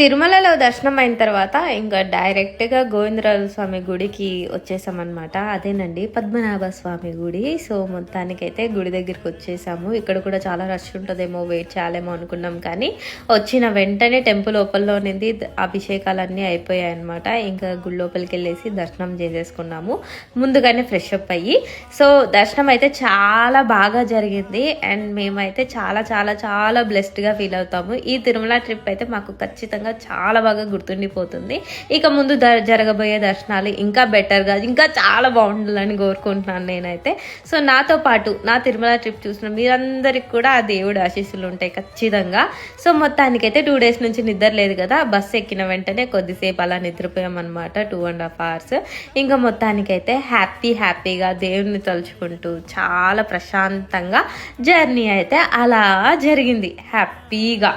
తిరుమలలో దర్శనం అయిన తర్వాత ఇంకా డైరెక్ట్గా గోవిందరాజు స్వామి గుడికి వచ్చేసామన్నమాట. అదేనండి పద్మనాభ స్వామి గుడి. సో మొత్తానికైతే గుడి దగ్గరికి వచ్చేసాము. ఇక్కడ కూడా చాలా రష్ ఉంటుందేమో వెయిట్ చేయాలేమో అనుకున్నాం కానీ వచ్చిన వెంటనే టెంపుల్ లోపల్లో నింది అభిషేకాలన్నీ అయిపోయాయి అనమాట ఇంకా గుడి లోపలికి వెళ్ళేసి దర్శనం చేసేసుకున్నాము. ముందుగానే ఫ్రెష్ అప్ అయ్యి. సో దర్శనం అయితే చాలా బాగా జరిగింది. అండ్ మేమైతే చాలా చాలా చాలా బ్లెస్డ్గా ఫీల్ అవుతాము. ఈ తిరుమల ట్రిప్ అయితే మాకు ఖచ్చితంగా చాలా బాగా గుర్తుండిపోతుంది. ఇక ముందు జరగబోయే దర్శనాలు ఇంకా బెటర్గా ఇంకా చాలా బాగుండాలని కోరుకుంటున్నాను నేనైతే. సో నాతో పాటు నా తిరుమల ట్రిప్ చూసిన మీరందరికి కూడా ఆ దేవుడు ఆశీస్సులు ఉంటాయి ఖచ్చితంగా. సో మొత్తానికైతే టూ డేస్ నుంచి నిద్ర లేదు కదా బస్సు ఎక్కిన వెంటనే కొద్దిసేపు అలా నిద్రపోయామన్నమాట టూ అండ్ హాఫ్ అవర్స్ ఇంకా మొత్తానికైతే హ్యాపీ హ్యాపీగా దేవుడిని తలుచుకుంటూ చాలా ప్రశాంతంగా జర్నీ అయితే అలా జరిగింది. హ్యాపీగా